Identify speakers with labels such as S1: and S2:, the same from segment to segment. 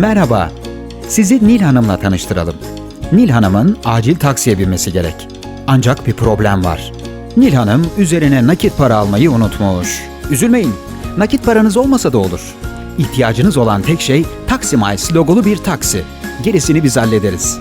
S1: Merhaba, sizi Nil Hanım'la tanıştıralım. Nil Hanım'ın acil taksiye binmesi gerek. Ancak bir problem var. Nil Hanım üzerine nakit para almayı unutmuş. Üzülmeyin, nakit paranız olmasa da olur. İhtiyacınız olan tek şey Taxi Miles logolu bir taksi. Gerisini biz hallederiz.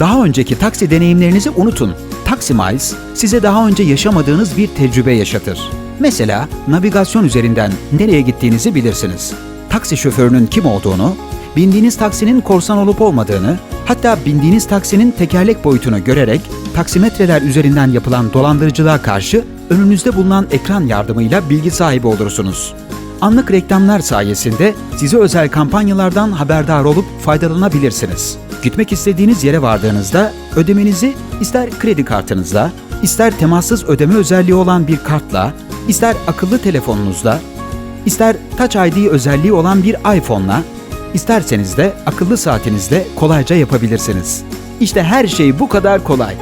S1: Daha önceki taksi deneyimlerinizi unutun. Taxi Miles size daha önce yaşamadığınız bir tecrübe yaşatır. Mesela navigasyon üzerinden nereye gittiğinizi bilirsiniz. Taksi şoförünün kim olduğunu, bindiğiniz taksinin korsan olup olmadığını, hatta bindiğiniz taksinin tekerlek boyutunu görerek taksimetreler üzerinden yapılan dolandırıcılığa karşı önünüzde bulunan ekran yardımıyla bilgi sahibi olursunuz. Anlık reklamlar sayesinde size özel kampanyalardan haberdar olup faydalanabilirsiniz. Gitmek istediğiniz yere vardığınızda ödemenizi ister kredi kartınızla, ister temassız ödeme özelliği olan bir kartla, ister akıllı telefonunuzla, ister Touch ID özelliği olan bir iPhone'la, isterseniz de akıllı saatinizle kolayca yapabilirsiniz. İşte her şey bu kadar kolay.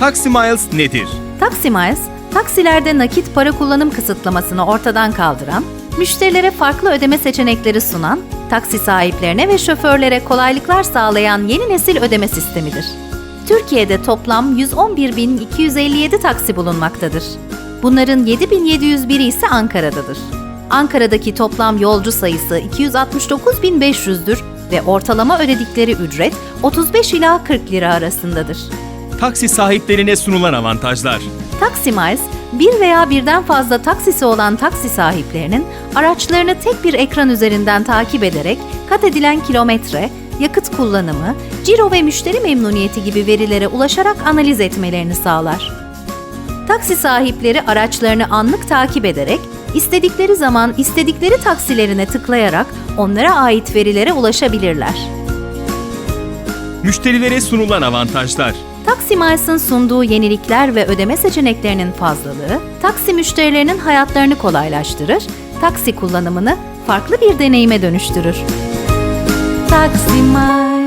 S2: Taxi Miles nedir?
S3: Taxi Miles, taksilerde nakit para kullanım kısıtlamasını ortadan kaldıran, müşterilere farklı ödeme seçenekleri sunan, taksi sahiplerine ve şoförlere kolaylıklar sağlayan yeni nesil ödeme sistemidir. Türkiye'de toplam 111.257 taksi bulunmaktadır. Bunların 7.701'i ise Ankara'dadır. Ankara'daki toplam yolcu sayısı 269.500'dür ve ortalama ödedikleri ücret 35 ila 40 lira arasındadır.
S2: Taksi sahiplerine sunulan avantajlar.
S3: Taxi Miles, bir veya birden fazla taksisi olan taksi sahiplerinin araçlarını tek bir ekran üzerinden takip ederek kat edilen kilometre, yakıt kullanımı, ciro ve müşteri memnuniyeti gibi verilere ulaşarak analiz etmelerini sağlar. Taksi sahipleri araçlarını anlık takip ederek, istedikleri zaman istedikleri taksilerine tıklayarak onlara ait verilere ulaşabilirler.
S2: Müşterilere sunulan avantajlar.
S3: Taxi Miles'ın sunduğu yenilikler ve ödeme seçeneklerinin fazlalığı, taksi müşterilerinin hayatlarını kolaylaştırır, taksi kullanımını farklı bir deneyime dönüştürür. Miles